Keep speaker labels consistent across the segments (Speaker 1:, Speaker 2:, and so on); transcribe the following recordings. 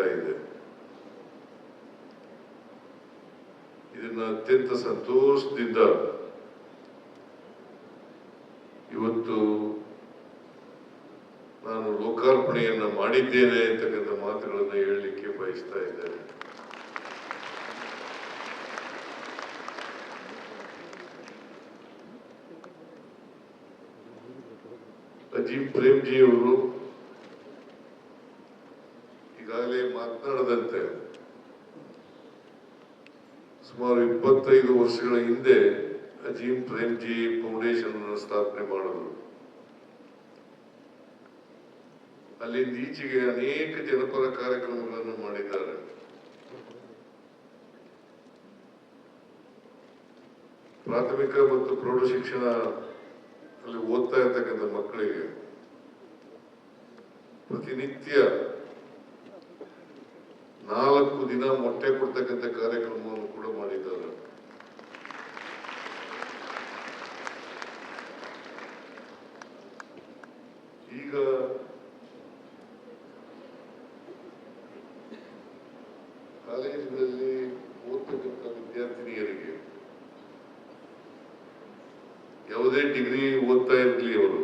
Speaker 1: ಇದೆ. ಇದನ್ನ ಅತ್ಯಂತ ಸಂತೋಷದಿಂದ ಇವತ್ತು ನಾನು ಲೋಕಾರ್ಪಣೆಯನ್ನ ಮಾಡಿದ್ದೇನೆ ಅಂತಕ್ಕಂಥ ಮಾತುಗಳನ್ನು ಹೇಳಲಿಕ್ಕೆ ಬಯಸ್ತಾ ಇದ್ದೇನೆ. ಅಜೀಂ ಪ್ರೇಮ್ಜಿ ಅವರು ಈಗಾಗಲೇ ಮಾತನಾಡದಂತೆ ಸುಮಾರು ಇಪ್ಪತ್ತೈದು ವರ್ಷಗಳ ಹಿಂದೆ ಅಜೀಂ ಪ್ರೇಮ್ಜಿ ಫೌಂಡೇಶನ್ ಸ್ಥಾಪನೆ ಮಾಡಿದ್ರು. ಅಲ್ಲಿಂದ ಈಚೆಗೆ ಅನೇಕ ಜನಪರ ಕಾರ್ಯಕ್ರಮಗಳನ್ನು ಮಾಡಿದ್ದಾರೆ. ಪ್ರಾಥಮಿಕ ಮತ್ತು ಪ್ರೌಢ ಶಿಕ್ಷಣ ಅಲ್ಲಿ ಓದ್ತಾ ಇರ್ತಕ್ಕಂಥ ಮಕ್ಕಳಿಗೆ ಪ್ರತಿನಿತ್ಯ ನಾಲ್ಕು ದಿನ ಮೊಟ್ಟೆ ಕೊಡ್ತಕ್ಕಂಥ ಕಾರ್ಯಕ್ರಮವನ್ನು ಕೂಡ ಮಾಡಿದ್ದಾರೆ ಈಗ ಕಾಲೇಜಿನಲ್ಲಿ ಓದ್ತಕ್ಕಂಥ ವಿದ್ಯಾರ್ಥಿನಿಯರಿಗೆ ಯಾವುದೇ ಡಿಗ್ರಿ ಓದ್ತಾ ಇರಲಿ ಅವರು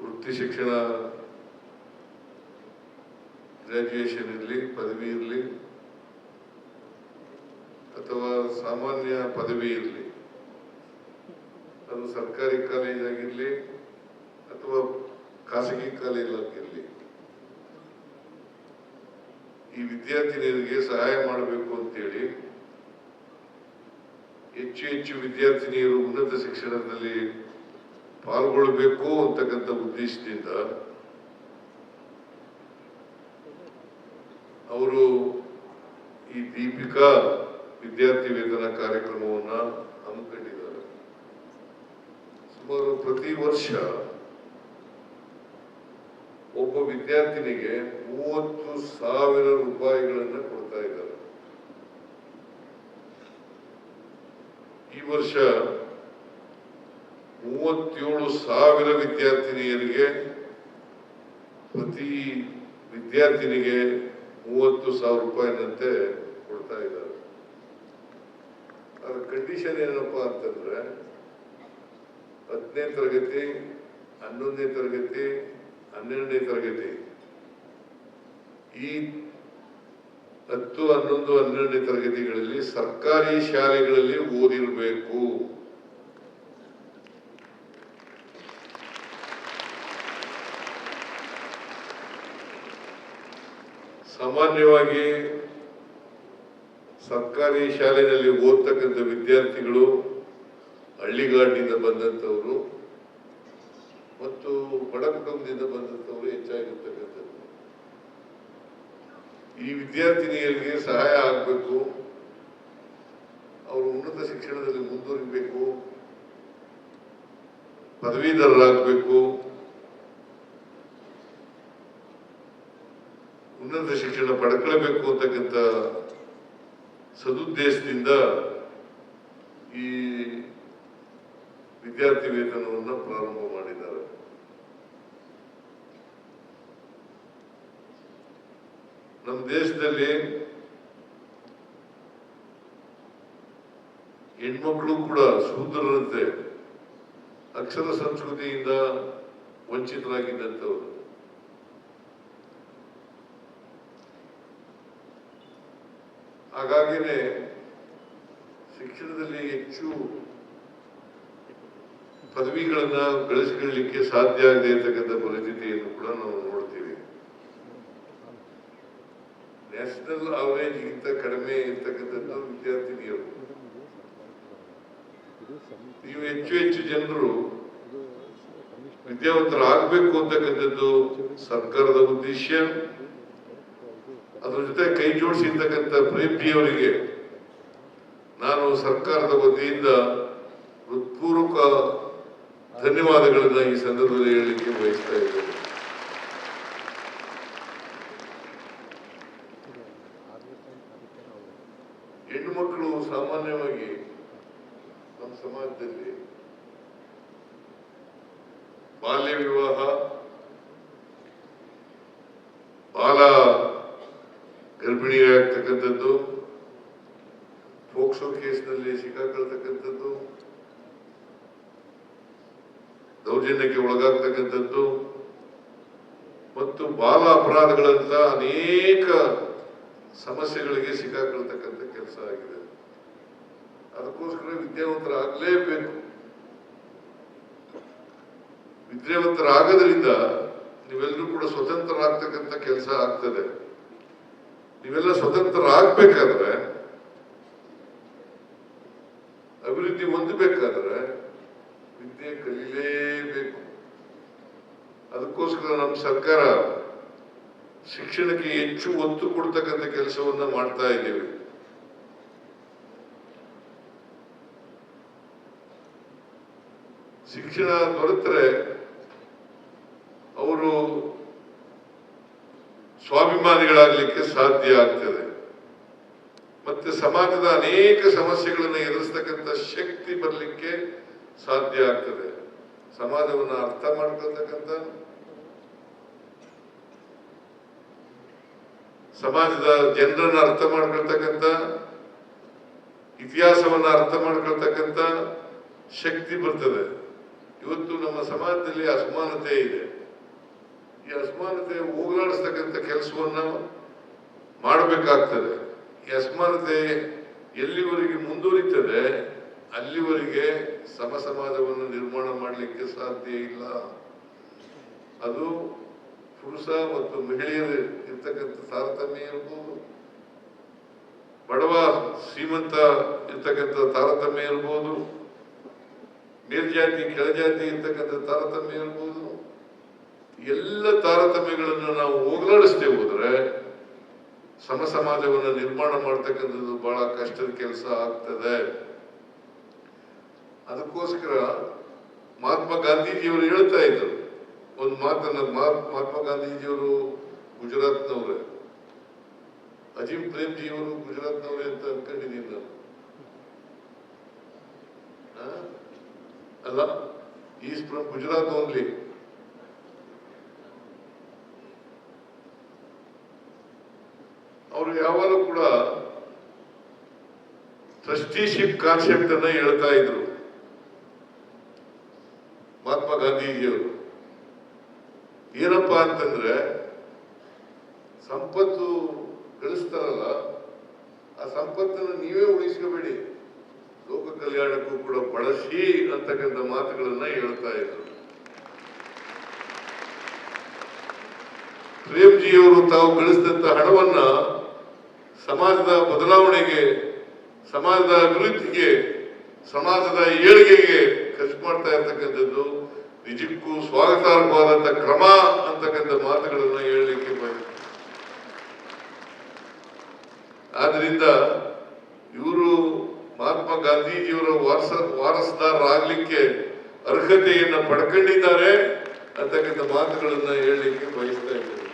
Speaker 1: ವೃತ್ತಿ ಶಿಕ್ಷಣ ಗ್ರಾಜುಯೇಷನ್ ಇರಲಿ ಪದವಿ ಇರಲಿ ಅಥವಾ ಸಾಮಾನ್ಯ ಪದವಿ ಇರಲಿ. ಅದು ಸರ್ಕಾರಿ ಕಾಲೇಜ್ ಆಗಿರಲಿ ಅಥವಾ ಖಾಸಗಿ ಕಾಲೇಜ್ ಆಗಿರಲಿ ಈ ವಿದ್ಯಾರ್ಥಿನಿಯರಿಗೆ ಸಹಾಯ ಮಾಡಬೇಕು ಅಂತೇಳಿ ಹೆಚ್ಚು ಹೆಚ್ಚು ವಿದ್ಯಾರ್ಥಿನಿಯರು ಉನ್ನತ ಶಿಕ್ಷಣದಲ್ಲಿ ಪಾಲ್ಗೊಳ್ಳಬೇಕು ಅಂತಕ್ಕಂಥ ಉದ್ದೇಶದಿಂದ ಅವರು ಈ ದೀಪಿಕಾ ವಿದ್ಯಾರ್ಥಿ ವೇತನ ಕಾರ್ಯಕ್ರಮವನ್ನ ಹಮ್ಮಿಕೊಂಡಿದ್ದಾರೆ. ಸುಮಾರು ಪ್ರತಿ ವರ್ಷ ಒಬ್ಬ ವಿದ್ಯಾರ್ಥಿನಿಗೆ ಮೂವತ್ತು ಸಾವಿರ ರೂಪಾಯಿಗಳನ್ನ ಕೊಡ್ತಾ ಇದ್ದಾರೆ. ಈ ವರ್ಷ ಮೂವತ್ತೇಳು ಸಾವಿರ ವಿದ್ಯಾರ್ಥಿನಿಯರಿಗೆ ಪ್ರತಿ ವಿದ್ಯಾರ್ಥಿನಿಗೆ ಮೂವತ್ತು ಸಾವಿರ ರೂಪಾಯಿನಂತೆ ಕೊಡ್ತಾ ಇದ್ದಾರೆ. ಅದರ ಕಂಡೀಷನ್ ಏನಪ್ಪ ಅಂತಂದ್ರೆ ಹತ್ತನೇ ತರಗತಿ, ಹನ್ನೊಂದನೇ ತರಗತಿ, ಹನ್ನೆರಡನೇ ತರಗತಿ. ಈ ಹತ್ತು, ಹನ್ನೊಂದು, ಹನ್ನೆರಡನೇ ತರಗತಿಗಳಲ್ಲಿ ಸರ್ಕಾರಿ ಶಾಲೆಗಳಲ್ಲಿ ಓದಿರಬೇಕು. ಸಾಮಾನ್ಯವಾಗಿ ಸರ್ಕಾರಿ ಶಾಲೆಯಲ್ಲಿ ಓದ್ತಕ್ಕಂಥ ವಿದ್ಯಾರ್ಥಿಗಳು ಹಳ್ಳಿಗಾಡಿನಿಂದ ಬಂದಂಥವರು ಮತ್ತು ಬಡ ಕುಟುಂಬದಿಂದ ಬಂದಂಥವರು ಹೆಚ್ಚಾಗಿರ್ತಕ್ಕಂಥದ್ದು. ಈ ವಿದ್ಯಾರ್ಥಿನಿಯರಿಗೆ ಸಹಾಯ ಆಗಬೇಕು. ಅವರು ಉನ್ನತ ಶಿಕ್ಷಣದಲ್ಲಿ ಮುಂದುವರಿಬೇಕು. ಪದವೀಧರರಾಗಬೇಕು. ಉನ್ನತ ಶಿಕ್ಷಣ ಪಡ್ಕೊಳ್ಬೇಕು ಅಂತಕ್ಕಂಥ ಸದುದ್ದೇಶದಿಂದ ಈ ವಿದ್ಯಾರ್ಥಿ ವೇತನವನ್ನು ಪ್ರಾರಂಭ ಮಾಡಿದ್ದಾರೆ. ನಮ್ಮ ದೇಶದಲ್ಲಿ ಹೆಣ್ಮಕ್ಳು ಕೂಡ ಸೂತ್ರರಂತೆ ಅಕ್ಷರ ಸಂಸ್ಕೃತಿಯಿಂದ ವಂಚಿತರಾಗಿದ್ದಂಥವ್ರು. ಹಾಗಾಗಿನೇ ಶಿಕ್ಷಣದಲ್ಲಿ ಹೆಚ್ಚು ಪದವಿಗಳನ್ನ ಗಳಿಸಿಕೊಳ್ಳಲಿಕ್ಕೆ ಸಾಧ್ಯ ಆಗದೆ ಇರತಕ್ಕಂಥ ಪರಿಸ್ಥಿತಿಯನ್ನು ಕೂಡ ನಾವು ನೋಡ್ತೀವಿ. ನ್ಯಾಷನಲ್ ಅವರೇಜ್ ಗಿಂತ ಕಡಿಮೆ ಇರ್ತಕ್ಕಂಥದ್ದು ವಿದ್ಯಾರ್ಥಿನಿಯರು. ನೀವು ಹೆಚ್ಚು ಹೆಚ್ಚು ಜನರು ವಿದ್ಯಾವಂತರಾಗಬೇಕು ಅಂತಕ್ಕಂಥದ್ದು ಸರ್ಕಾರದ ಉದ್ದೇಶ. ಅದ್ರ ಜೊತೆ ಕೈ ಜೋಡಿಸಿರ್ತಕ್ಕಂಥ ಪ್ರೇಮಿಯವರಿಗೆ ನಾನು ಸರ್ಕಾರದ ವತಿಯಿಂದ ಹೃತ್ಪೂರ್ವಕ ಧನ್ಯವಾದಗಳನ್ನು ಈ ಸಂದರ್ಭದಲ್ಲಿ ಹೇಳಲಿಕ್ಕೆ ಬಯಸ್ತಾ ಇದ್ದೇನೆ. ಹೆಣ್ಣುಮಕ್ಕಳು ಸಾಮಾನ್ಯವಾಗಿ ನಮ್ಮ ಸಮಾಜದಲ್ಲಿ ಬಾಲ್ಯ ವಿವಾಹ ದೌರ್ಜನ್ಯಕ್ಕೆ ಒಳಗಾಗ್ತಕ್ಕಂಥದ್ದು. ಮತ್ತು ಬಾಲ ಅಪರಾಧಗಳಂತ ಅನೇಕ ಸಮಸ್ಯೆಗಳಿಗೆ ಸಿಕ್ಕಾಕೊಳ್ತಕ್ಕಂಥ ಕೆಲಸ ಆಗಿದೆ. ಅದಕ್ಕೋಸ್ಕರ ವಿದ್ಯಾವಂತರಾಗಲೇಬೇಕು. ವಿದ್ಯಾವಂತರಾಗೋದ್ರಿಂದ ನೀವೆಲ್ಲರೂ ಕೂಡ ಸ್ವತಂತ್ರರಾಗ್ತಕ್ಕಂಥ ಕೆಲಸ ಆಗ್ತದೆ. ನೀವೆಲ್ಲ ಸ್ವತಂತ್ರರಾಗಬೇಕಾದ್ರೆ, ಅಭಿವೃದ್ಧಿ ಹೊಂದಬೇಕಾದ್ರೆ, ವಿದ್ಯೆ ಕಲೀಲೇಬೇಕು ಅದಕ್ಕೋಸ್ಕರ ನಮ್ಮ ಸರ್ಕಾರ ಶಿಕ್ಷಣಕ್ಕೆ ಹೆಚ್ಚು ಒತ್ತು ಕೊಡ್ತಕ್ಕಂಥ ಕೆಲಸವನ್ನ ಮಾಡ್ತಾ ಇದ್ದೇವೆ. ಶಿಕ್ಷಣ ದೊರೆತರೆ ಅವರು ಸ್ವಾಭಿಮಾನಿಗಳಾಗಲಿಕ್ಕೆ ಸಾಧ್ಯ ಆಗ್ತದೆ. ಮತ್ತೆ ಸಮಾಜದ ಅನೇಕ ಸಮಸ್ಯೆಗಳನ್ನು ಎದುರಿಸ್ತಕ್ಕಂಥ ಶಕ್ತಿ ಬರಲಿಕ್ಕೆ ಸಾಧ್ಯ ಆಗ್ತದೆ. ಸಮಾಜವನ್ನು ಅರ್ಥ ಮಾಡ್ಕೊಳ್ತಕ್ಕಂಥ ಸಮಾಜದ ಜನರನ್ನು ಅರ್ಥ ಮಾಡ್ಕೊಳ್ತಕ್ಕಂಥ, ಇತಿಹಾಸವನ್ನು ಅರ್ಥ ಮಾಡ್ಕೊಳ್ತಕ್ಕಂಥ ಶಕ್ತಿ ಬರ್ತದೆ. ಇವತ್ತು ನಮ್ಮ ಸಮಾಜದಲ್ಲಿ ಅಸಮಾನತೆ ಇದೆ. ಈ ಅಸಮಾನತೆ ಹೋಗಲಾಡಿಸ್ತಕ್ಕಂಥ ಕೆಲಸವನ್ನು ಮಾಡಬೇಕಾಗ್ತದೆ. ಈ ಅಸಮಾನತೆ ಎಲ್ಲಿವರೆಗೆ ಮುಂದುವರಿತದೆ, ಅಲ್ಲಿವರೆಗೆ ಸಮ ಸಮಾಜವನ್ನು ನಿರ್ಮಾಣ ಮಾಡಲಿಕ್ಕೆ ಸಾಧ್ಯ ಇಲ್ಲ. ಅದು ಪುರುಷ ಮತ್ತು ಮಹಿಳೆಯರು ಇರ್ತಕ್ಕಂಥ ತಾರತಮ್ಯ ಇರ್ಬೋದು. ಬಡವ, ಶ್ರೀಮಂತ ಇರ್ತಕ್ಕಂಥ ತಾರತಮ್ಯ ಇರ್ಬೋದು. ಮೇಲ್ಜಾತಿ, ಕೆಳಜಾತಿ ಇರ್ತಕ್ಕಂಥ ತಾರತಮ್ಯ ಇರ್ಬೋದು. ಎಲ್ಲ ತಾರತಮ್ಯಗಳನ್ನು ನಾವು ಹೋಗಲಾಡಿಸ್ತೇ ಹೋದ್ರೆ ಸಮ ಸಮಾಜವನ್ನು ನಿರ್ಮಾಣ ಮಾಡ್ತಕ್ಕಂಥದ್ದು ಬಹಳ ಕಷ್ಟದ ಕೆಲಸ ಆಗ್ತದೆ. ಅದಕ್ಕೋಸ್ಕರ ಮಹಾತ್ಮ ಗಾಂಧೀಜಿಯವರು ಹೇಳ್ತಾ ಇದ್ರು ಒಂದು ಮಾತನ್ನ ಮಹಾ- ಮಹಾತ್ಮ ಗಾಂಧೀಜಿಯವರು ಗುಜರಾತ್ನವ್ರೆ. ಪ್ರೇಮ್ಜಿ ಅವರು ಗುಜರಾತ್ನವ್ರೆ ಅಂತ ಅನ್ಕೊಂಡಿದ್ದೀನಿ ನಾನು? ಅಲ್ಲ, ಈಸ್ ಫ್ರಮ್ ಗುಜರಾತ್ ಓನ್ಲಿ. ಅವರು ಯಾವಾಗಲೂ ಕೂಡ ಟ್ರಸ್ಟಿಶಿಪ್ ಕಾನ್ಸೆಪ್ಟ್ ಅನ್ನ ಹೇಳ್ತಾ ಇದ್ರು ಮಹಾತ್ಮ ಗಾಂಧೀಜಿಯವರು ಏನಪ್ಪಾ ಅಂತಂದ್ರೆ ಸಂಪತ್ತು ಗಳಿಸ್ತಾರಲ್ಲ, ಆ ಸಂಪತ್ತನ್ನು ನೀವೇ ಉಳಿಸ್ಕೋಬೇಡಿ. ಲೋಕ ಕಲ್ಯಾಣಕ್ಕೂ ಕೂಡ ಬಳಸಿ ಅಂತಕ್ಕಂಥ ಮಾತುಗಳನ್ನ ಹೇಳ್ತಾ ಇದ್ರು. ಪ್ರೇಮ್ಜಿಯವರು ತಾವು ಗಳಿಸಿದಂತ ಹಣವನ್ನ ಸಮಾಜದ ಬದಲಾವಣೆಗೆ, ಸಮಾಜದ ಅಭಿವೃದ್ಧಿಗೆ, ಸಮಾಜದ ಏಳಿಗೆಗೆ ಖರ್ಚು ಮಾಡ್ತಾ ಇರ್ತಕ್ಕಂಥದ್ದು ನಿಜಕ್ಕೂ ಸ್ವಾಗತಾರ್ಹವಾದಂತ ಕ್ರಮ. ಅಂತಕ್ಕಂಥ ಮಾತುಗಳನ್ನ ಹೇಳಲಿಕ್ಕೆ ಬಯ ಆದ್ರಿಂದ ಇವರು ಮಹಾತ್ಮ ಗಾಂಧೀಜಿಯವರ ವಾರಸ ವಾರಸದಾರರಾಗ್ಲಿಕ್ಕೆ ಅರ್ಹತೆಯನ್ನ ಪಡ್ಕೊಂಡಿದ್ದಾರೆ ಅಂತಕ್ಕಂಥ ಮಾತುಗಳನ್ನ ಹೇಳಲಿಕ್ಕೆ ಬಯಸ್ತಾ ಇದ್ದೇವೆ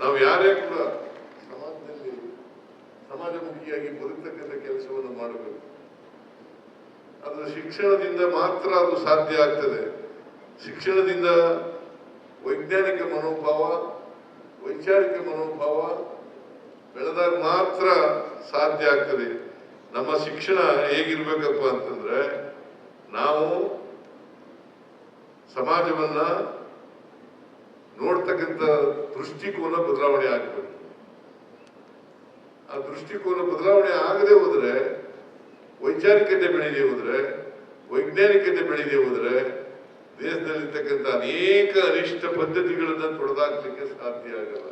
Speaker 1: ನಾವು ಯಾರೇ ಕೂಡ ಸಮಾಜದಲ್ಲಿ ಸಮಾಜಮುಖಿಯಾಗಿ ಬದುಕ್ತಕ್ಕಂಥ ಕೆಲಸವನ್ನು ಮಾಡಬೇಕು. ಅದು ಶಿಕ್ಷಣದಿಂದ ಮಾತ್ರ ಅದು ಸಾಧ್ಯ ಆಗ್ತದೆ. ಶಿಕ್ಷಣದಿಂದ ವೈಜ್ಞಾನಿಕ ಮನೋಭಾವ, ವೈಚಾರಿಕ ಮನೋಭಾವ ಬೆಳೆದಾಗ ಮಾತ್ರ ಸಾಧ್ಯ ಆಗ್ತದೆ. ನಮ್ಮ ಶಿಕ್ಷಣ ಹೇಗಿರ್ಬೇಕಪ್ಪ ಅಂತಂದ್ರೆ ನಾವು ಸಮಾಜವನ್ನ ನೋಡ್ತಕ್ಕಂಥ ದೃಷ್ಟಿಕೋನ ಬದಲಾವಣೆ ಆಗಬೇಕು. ಆ ದೃಷ್ಟಿಕೋನ ಬದಲಾವಣೆ ಆಗದೆ ಹೋದ್ರೆ, ವೈಚಾರಿಕತೆ ಬೆಳೆದೇ ಹೋದ್ರೆ, ವೈಜ್ಞಾನಿಕತೆ ಬೆಳೆದೇ ಹೋದ್ರೆ ದೇಶದಲ್ಲಿರ್ತಕ್ಕಂಥ ಅನೇಕ ಅನಿಷ್ಟ ಪದ್ಧತಿಗಳನ್ನ ತೊಡೆದಾಕ್ಲಿಕ್ಕೆ ಸಾಧ್ಯ ಆಗಲ್ಲ.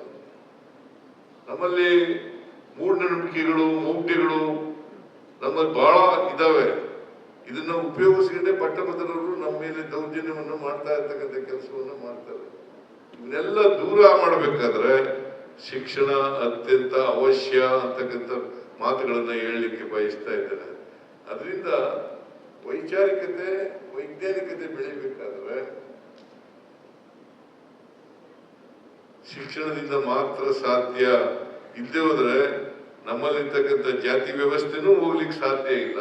Speaker 1: ನಮ್ಮಲ್ಲಿ ಮೂಢನಂಬಿಕೆಗಳು ಮೌಢ್ಯಗಳು ನಮ್ಮಲ್ಲಿ ಬಹಳ ಇದಾವೆ. ಇದನ್ನ ಉಪಯೋಗಿಸಿಕೊಂಡೆ ಪಟ್ಟಭದ್ರರು ನಮ್ಮ ಮೇಲೆ ದೌರ್ಜನ್ಯವನ್ನು ಮಾಡ್ತಾ ಇರ್ತಕ್ಕಂಥ ಕೆಲಸವನ್ನ ಮಾಡ್ತಾರೆ. ಇವನ್ನೆಲ್ಲ ದೂರ ಮಾಡಬೇಕಾದ್ರೆ ಶಿಕ್ಷಣ ಅತ್ಯಂತ ಅವಶ್ಯ ಅಂತಕ್ಕಂಥ ಮಾತುಗಳನ್ನ ಹೇಳಲಿಕ್ಕೆ ಬಯಸ್ತಾ ಇದ್ದೇನೆ. ಅದರಿಂದ ವೈಚಾರಿಕತೆ ವೈಜ್ಞಾನಿಕತೆ ಬೆಳಿಬೇಕಾದ್ರೆ ಶಿಕ್ಷಣದಿಂದ ಮಾತ್ರ ಸಾಧ್ಯ. ಇಲ್ಲದೆ ಹೋದ್ರೆ ನಮ್ಮಲ್ಲಿರ್ತಕ್ಕಂಥ ಜಾತಿ ವ್ಯವಸ್ಥೆನೂ ಹೋಗ್ಲಿಕ್ಕೆ ಸಾಧ್ಯ ಇಲ್ಲ,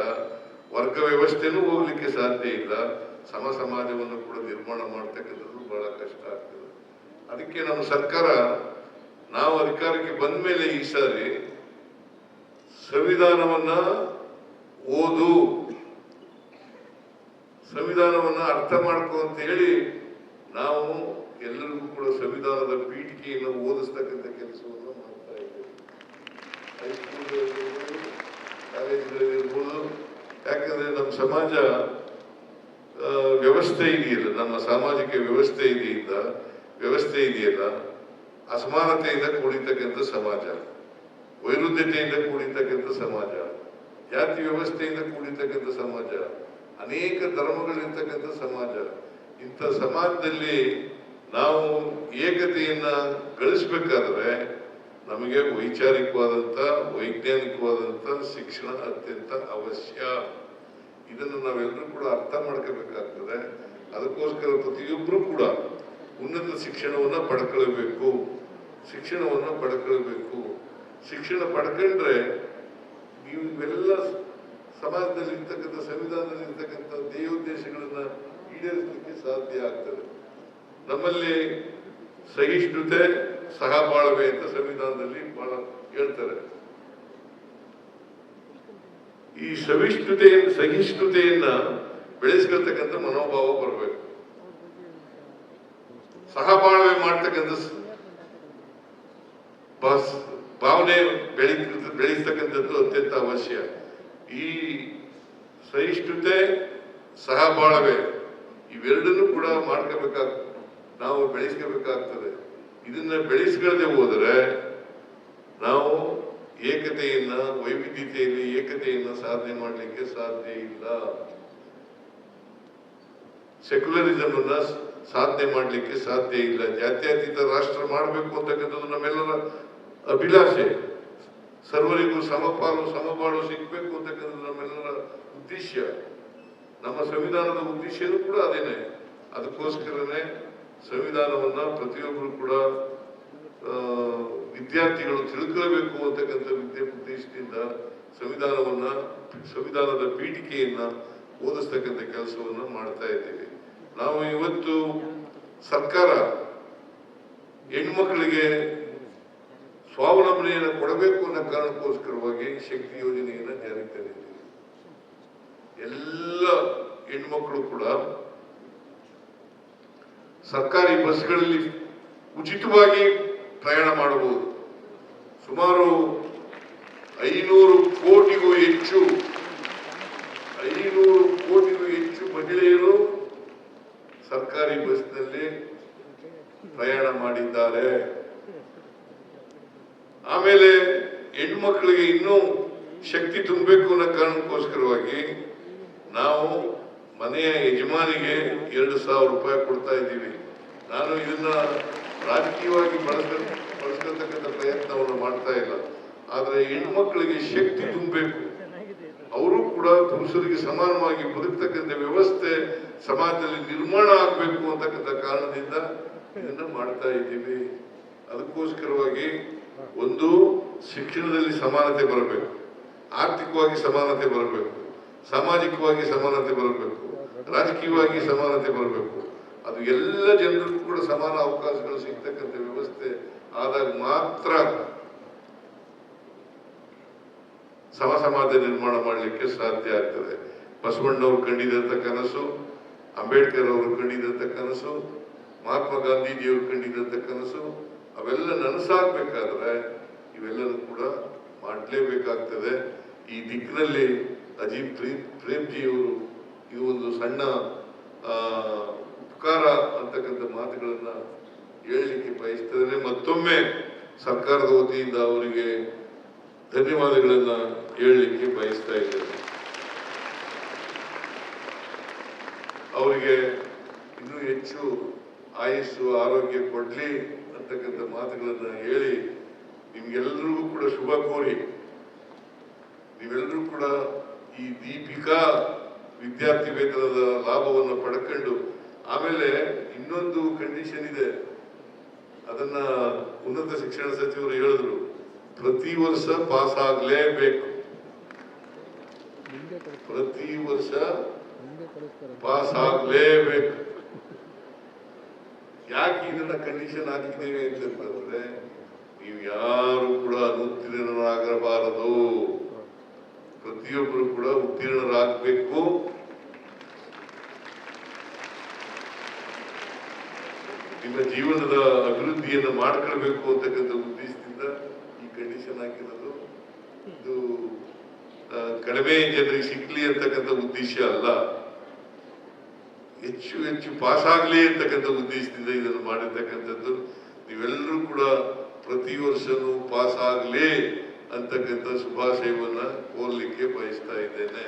Speaker 1: ವರ್ಗ ವ್ಯವಸ್ಥೆನೂ ಹೋಗ್ಲಿಕ್ಕೆ ಸಾಧ್ಯ ಇಲ್ಲ. ಸಮ ಸಮಾಜವನ್ನು ಕೂಡ ನಿರ್ಮಾಣ ಮಾಡ್ತಕ್ಕಂಥದ್ದು ಬಹಳ ಕಷ್ಟ ಆಗ್ತದೆ. ಅದಕ್ಕೆ ನಮ್ಮ ಸರ್ಕಾರ, ನಾವು ಅಧಿಕಾರಕ್ಕೆ ಬಂದ ಮೇಲೆ ಈ ಸಾರಿ ಸಂವಿಧಾನವನ್ನ ಓದು. ಸಂವಿಧಾನವನ್ನ ಅರ್ಥ ಮಾಡ್ಕೋ ಅಂತ ಹೇಳಿ ನಾವು ಎಲ್ಲರಿಗೂ ಕೂಡ ಸಂವಿಧಾನದ ಪೀಠಿಕೆಯನ್ನು ಓದಿಸ್ತಕ್ಕಂಥ ಕೆಲಸವನ್ನು ಮಾಡ್ತಾ ಇದ್ದೇವೆ. ಯಾಕಂದ್ರೆ ನಮ್ಮ ಸಮಾಜ ವ್ಯವಸ್ಥೆ ಇದೆಯಲ್ಲ, ನಮ್ಮ ಸಾಮಾಜಿಕ ವ್ಯವಸ್ಥೆ ಇದೆಯಿಂದ, ವ್ಯವಸ್ಥೆ ಇದೆಯಲ್ಲ, ಅಸಮಾನತೆಯಿಂದ ಕೂಡಿರ್ತಕ್ಕಂಥ ಸಮಾಜ. ವೈರುಧ್ಯತೆಯಿಂದ ಕೂಡಿರ್ತಕ್ಕಂಥ ಸಮಾಜ. ಜಾತಿ ವ್ಯವಸ್ಥೆಯಿಂದ ಕೂಡಿರ್ತಕ್ಕಂಥ ಸಮಾಜ. ಅನೇಕ ಧರ್ಮಗಳಿರ್ತಕ್ಕಂಥ ಸಮಾಜ. ಇಂಥ ಸಮಾಜದಲ್ಲಿ ನಾವು ಏಕತೆಯನ್ನ ಗಳಿಸ್ಬೇಕಾದ್ರೆ ನಮಗೆ ವೈಚಾರಿಕವಾದಂಥ, ವೈಜ್ಞಾನಿಕವಾದಂಥ ಶಿಕ್ಷಣ ಅತ್ಯಂತ ಅವಶ್ಯ. ಇದನ್ನು ನಾವೆಲ್ಲರೂ ಕೂಡ ಅರ್ಥ ಮಾಡ್ಕೋಬೇಕಾಗ್ತದೆ. ಅದಕ್ಕೋಸ್ಕರ ಪ್ರತಿಯೊಬ್ಬರೂ ಕೂಡ ಉನ್ನತ ಶಿಕ್ಷಣವನ್ನು ಪಡ್ಕೊಳ್ಬೇಕು. ಶಿಕ್ಷಣವನ್ನು ಪಡ್ಕೊಳ್ಬೇಕು. ಶಿಕ್ಷಣ ಪಡ್ಕೊಂಡ್ರೆ ನೀವು ಇವೆಲ್ಲ ಸಮಾಜದಲ್ಲಿ ಇರ್ತಕ್ಕಂಥ ಸಂವಿಧಾನದಲ್ಲಿ ಇರ್ತಕ್ಕಂಥ ಧ್ಯೇಯೋದ್ದೇಶಗಳನ್ನ ಈಡೇರಿಸಲಿಕ್ಕೆ ಸಾಧ್ಯ ಆಗ್ತದೆ. ನಮ್ಮಲ್ಲಿ ಸಹಿಷ್ಣುತೆ ಸಹಪಾಳ್ವೆ ಅಂತ ಸಂವಿಧಾನದಲ್ಲಿ ಬಹಳ ಹೇಳ್ತಾರೆ. ಈ ಸಹಿಷ್ಣುತೆ ಸಹಿಷ್ಣುತೆಯನ್ನ ಬೆಳೆಸ್ಕೊಳ್ತಕ್ಕಂಥ ಮನೋಭಾವ ಬರಬೇಕು. ಸಹಬಾಳ್ವೆ ಮಾಡ್ತಕ್ಕಂಥ ಭಾವನೆ ಬೆಳಿ ಬೆಳೆಸ್ತಕ್ಕಂಥದ್ದು ಅತ್ಯಂತ ಅವಶ್ಯ. ಈ ಸಹಿಷ್ಣುತೆ ಸಹಬಾಳ್ವೆ ಇವೆರಡನ್ನೂ ಕೂಡ ಮಾಡ್ಕೋಬೇಕಾಗ, ನಾವು ಬೆಳೆಸ್ಕೋಬೇಕಾಗ್ತದೆ. ಇದನ್ನ ಬೆಳೆಸ್ಕೊಳ್ಳದೆ ಹೋದರೆ ನಾವು ಏಕತೆಯನ್ನ, ವೈವಿಧ್ಯತೆಯಲ್ಲಿ ಏಕತೆಯನ್ನ ಸಾಧನೆ ಮಾಡಲಿಕ್ಕೆ ಸಾಧ್ಯ ಇಲ್ಲ. ಸೆಕ್ಯುಲರಿಸಮ್ ಅನ್ನ ಸಾಧನೆ ಮಾಡಲಿಕ್ಕೆ ಸಾಧ್ಯ ಇಲ್ಲ. ಜಾತ್ಯತೀತ ರಾಷ್ಟ್ರ ಮಾಡಬೇಕು ಅಂತಕ್ಕಂಥದ್ದು ನಮ್ಮೆಲ್ಲರ ಅಭಿಲಾಷೆ. ಸರ್ವರಿಗೂ ಸಮಪಾಲು ಸಮಬಾಳು ಸಿಗಬೇಕು ಅಂತಕ್ಕಂಥದ್ದು ನಮ್ಮೆಲ್ಲರ ಉದ್ದೇಶ. ನಮ್ಮ ಸಂವಿಧಾನದ ಉದ್ದೇಶನೂ ಕೂಡ ಅದೇನೆ. ಅದಕ್ಕೋಸ್ಕರನೇ ಸಂವಿಧಾನವನ್ನ ಪ್ರತಿಯೊಬ್ಬರು ಕೂಡ ವಿದ್ಯಾರ್ಥಿಗಳು ತಿಳ್ಕೊಳ್ಬೇಕು ಅಂತಕ್ಕಂಥ ವಿದ್ಯೆ ಉದ್ದೇಶದಿಂದ ಸಂವಿಧಾನವನ್ನ, ಸಂವಿಧಾನದ ಪೀಠಿಕೆಯನ್ನ ಓದಿಸ್ತಕ್ಕಂಥ ಕೆಲಸವನ್ನ ಮಾಡ್ತಾ ಇದ್ದೇವೆ. ನಾವು ಇವತ್ತು ಸರ್ಕಾರ ಹೆಣ್ಮಕ್ಳಿಗೆ ಸ್ವಾವಲಂಬನೆಯನ್ನು ಕೊಡಬೇಕು ಅನ್ನೋ ಕಾರಣಕ್ಕೋಸ್ಕರವಾಗಿ ಶಕ್ತಿ ಯೋಜನೆಯನ್ನು ಜಾರಿಗೆ ತರಿದ್ದೀವಿ ಎಲ್ಲ ಹೆಣ್ಮಕ್ಳು ಕೂಡ ಸರ್ಕಾರಿ ಬಸ್ಗಳಲ್ಲಿ ಉಚಿತವಾಗಿ ಪ್ರಯಾಣ ಮಾಡಬಹುದು. ಸುಮಾರು ಐನೂರು ಕೋಟಿಗೂ ಹೆಚ್ಚು, ಐನೂರು ಕೋಟಿಗೂ ಹೆಚ್ಚು ಮಹಿಳೆಯರು ಸರ್ಕಾರಿ ಬಸ್ನಲ್ಲಿ ಪ್ರಯಾಣ ಮಾಡಿದ್ದಾರೆ. ಆಮೇಲೆ ಹೆಣ್ಮಕ್ಳಿಗೆ ಇನ್ನೂ ಶಕ್ತಿ ತುಂಬಬೇಕು ಅನ್ನೋ ಕಾರಣಕ್ಕೋಸ್ಕರವಾಗಿ ನಾವು ಮನೆಯ ಯಜಮಾನಿಗೆ ಎರಡು ಸಾವಿರ ರೂಪಾಯಿ ಕೊಡ್ತಾ ಇದ್ದೀವಿ. ನಾನು ಇದನ್ನ ರಾಜಕೀಯವಾಗಿ ಬಳಸ ಬಳಸ್ಕೊಳ್ತಕ್ಕಂಥ ಪ್ರಯತ್ನವನ್ನು ಮಾಡ್ತಾ ಇಲ್ಲ. ಆದರೆ ಹೆಣ್ಮಕ್ಳಿಗೆ ಶಕ್ತಿ ತುಂಬಬೇಕು. ಅವರು ಕೂಡ ಪುರುಷರಿಗೆ ಸಮಾನವಾಗಿ ಬದುಕ್ತಕ್ಕಂಥ ವ್ಯವಸ್ಥೆ ಸಮಾಜದಲ್ಲಿ ನಿರ್ಮಾಣ ಆಗಬೇಕು ಅಂತಕ್ಕಂಥ ಕಾರಣದಿಂದ ಇದನ್ನು ಮಾಡ್ತಾ ಇದ್ದೀವಿ. ಅದಕ್ಕೋಸ್ಕರವಾಗಿ ಒಂದು ಶಿಕ್ಷಣದಲ್ಲಿ ಸಮಾನತೆ ಬರಬೇಕು. ಆರ್ಥಿಕವಾಗಿ ಸಮಾನತೆ ಬರಬೇಕು. ಸಾಮಾಜಿಕವಾಗಿ ಸಮಾನತೆ ಬರಬೇಕು. ರಾಜಕೀಯವಾಗಿ ಸಮಾನತೆ ಬರಬೇಕು. ಅದು ಎಲ್ಲ ಜನರಿಗೂ ಕೂಡ ಸಮಾನ ಅವಕಾಶಗಳು ಸಿಗ್ತಕ್ಕಂಥ ವ್ಯವಸ್ಥೆ ಆದಾಗ ಮಾತ್ರ ಸಮ ಸಮಾಜ ನಿರ್ಮಾಣ ಮಾಡಲಿಕ್ಕೆ ಸಾಧ್ಯ ಆಗ್ತದೆ. ಬಸವಣ್ಣವರು ಕಂಡಿದಂಥ ಕನಸು, ಅಂಬೇಡ್ಕರ್ ಅವರು ಕಂಡಿದಂಥ ಕನಸು, ಮಹಾತ್ಮ ಗಾಂಧೀಜಿಯವರು ಕಂಡಿದಂಥ ಕನಸು ಅವೆಲ್ಲ ನನಸಾಗ್ಬೇಕಾದ್ರೆ ಇವೆಲ್ಲನೂ ಕೂಡ ಮಾಡಲೇಬೇಕಾಗ್ತದೆ. ಈ ದಿಕ್ಕಿನಲ್ಲಿ ಅಜೀಬ್ ಪ್ರೇಮ್ ಪ್ರೇಮ್ಜಿಯವರು ಈ ಒಂದು ಸಣ್ಣ ಉಪಕಾರ ಅಂತಕ್ಕಂಥ ಮಾತುಗಳನ್ನು ಹೇಳಲಿಕ್ಕೆ ಬಯಸ್ತೇನೆ. ಮತ್ತೊಮ್ಮೆ ಸರ್ಕಾರದ ವತಿಯಿಂದ ಅವರಿಗೆ ಧನ್ಯವಾದಗಳನ್ನ ಹೇಳಲಿಕ್ಕೆ ಬಯಸ್ತಾ ಇದ್ದೇನೆ. ಅವರಿಗೆ ಇನ್ನೂ ಹೆಚ್ಚು ಆಯಸ್ಸು, ಆರೋಗ್ಯ ಕೊಡ್ಲಿ. ಅಂತಕ್ಕಂಥ ಮಾತುಗಳನ್ನು ಹೇಳಿ ನಿಮ್ಗೆಲ್ರಿಗೂ ಕೂಡ ಶುಭ ಕೋರಿ. ನೀವೆಲ್ಲರೂ ಕೂಡ ಈ ದೀಪಿಕಾ ವಿದ್ಯಾರ್ಥಿ ವೇತನದ ಲಾಭವನ್ನು ಪಡ್ಕೊಂಡು ಆಮೇಲೆ ಇನ್ನೊಂದು ಕಂಡೀಷನ್ ಇದೆ. ಅದನ್ನ ಉನ್ನತ ಶಿಕ್ಷಣ ಸಚಿವರು ಹೇಳಿದ್ರು. ಪ್ರತಿ ವರ್ಷ ಪಾಸ್ ಆಗ್ಲೇಬೇಕು ಪ್ರತಿ ವರ್ಷ ಪಾಸ್ ಆಗ್ಲೇಬೇಕು ಯಾಕೆ ಇದನ್ನ ಕಂಡೀಷನ್ ಹಾಕಿದ್ದೇವೆ ಅಂತಂದ್ರೆ ನೀವು ಯಾರು ಕೂಡ ಅನುತ್ತೀರ್ಣರಾಗಬಾರದು. ಪ್ರತಿಯೊಬ್ಬರು ಕೂಡ ಉತ್ತೀರ್ಣರಾಗಬೇಕು. ನಿಮ್ಮ ಜೀವನದ ಅಭಿವೃದ್ಧಿಯನ್ನು ಮಾಡ್ಕೊಳ್ಬೇಕು ಅಂತಕ್ಕಂಥ ಉದ್ದೇಶದಿಂದ ಈ ಕಂಡೀಷನ್ ಹಾಕಿರೋದು. ಇದು ಕಡಿಮೆ ಜನರಿಗೆ ಸಿಗ್ಲಿ ಅಂತಕ್ಕಂಥ ಉದ್ದೇಶ ಅಲ್ಲ. ಹೆಚ್ಚು ಹೆಚ್ಚು ಪಾಸ್ ಆಗಲಿ ಅಂತಕ್ಕಂಥ ಉದ್ದೇಶದಿಂದ ಇದನ್ನು ಮಾಡಿರ್ತಕ್ಕಂಥದ್ದು. ನೀವೆಲ್ಲರೂ ಕೂಡ ಪ್ರತಿ ವರ್ಷನೂ ಪಾಸ್ ಆಗಲಿ ಅಂತಕ್ಕಂಥ ಶುಭಾಶಯವನ್ನ ಕೋರ್ಲಿಕ್ಕೆ ಬಯಸ್ತಾ ಇದ್ದೇನೆ.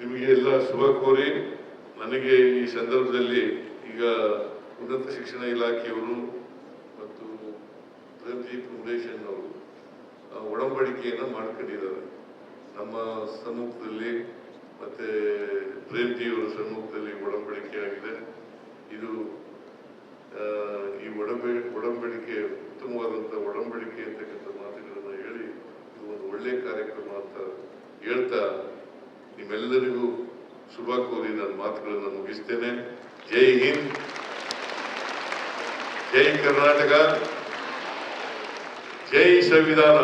Speaker 1: ನಿಮಗೆ ಎಲ್ಲ ಶುಭ ಕೋರಿ, ನನಗೆ ಈ ಸಂದರ್ಭದಲ್ಲಿ ಈಗ ಉನ್ನತ ಶಿಕ್ಷಣ ಇಲಾಖೆಯವರು ಮತ್ತು ಪ್ರೇಮ್ಜಿ ಫೌಂಡೇಶನ್ ಅವರು ಒಡಂಬಡಿಕೆಯನ್ನು ಮಾಡ್ಕೊಂಡಿದ್ದಾರೆ. ಸಮ್ಮುಖದಲ್ಲಿ ಮತ್ತೆ ಪ್ರೇಮ್ಜಿಯವರ ಸಮ್ಮುಖದಲ್ಲಿ ಒಡಂಬಡಿಕೆ ಆಗಿದೆ ಇದು ಈ ಒಡಂಬಡಿ ಒಡಂಬಡಿಕೆ, ಉತ್ತಮವಾದಂಥ ಒಡಂಬಡಿಕೆ ಅಂತಕ್ಕಂಥ ಮಾತುಗಳನ್ನು ಹೇಳಿ ಇದು ಒಂದು ಒಳ್ಳೆಯ ಕಾರ್ಯಕ್ರಮ ಅಂತ ಹೇಳ್ತಾ ನಿಮ್ಮೆಲ್ಲರಿಗೂ ಶುಭ ಕೋರಿ ನನ್ನ ಮಾತುಗಳನ್ನು ಮುಗಿಸ್ತೇನೆ. ಜೈ ಹಿಂದ್. ಜೈ ಕರ್ನಾಟಕ. ಜೈ ಸಂವಿಧಾನ.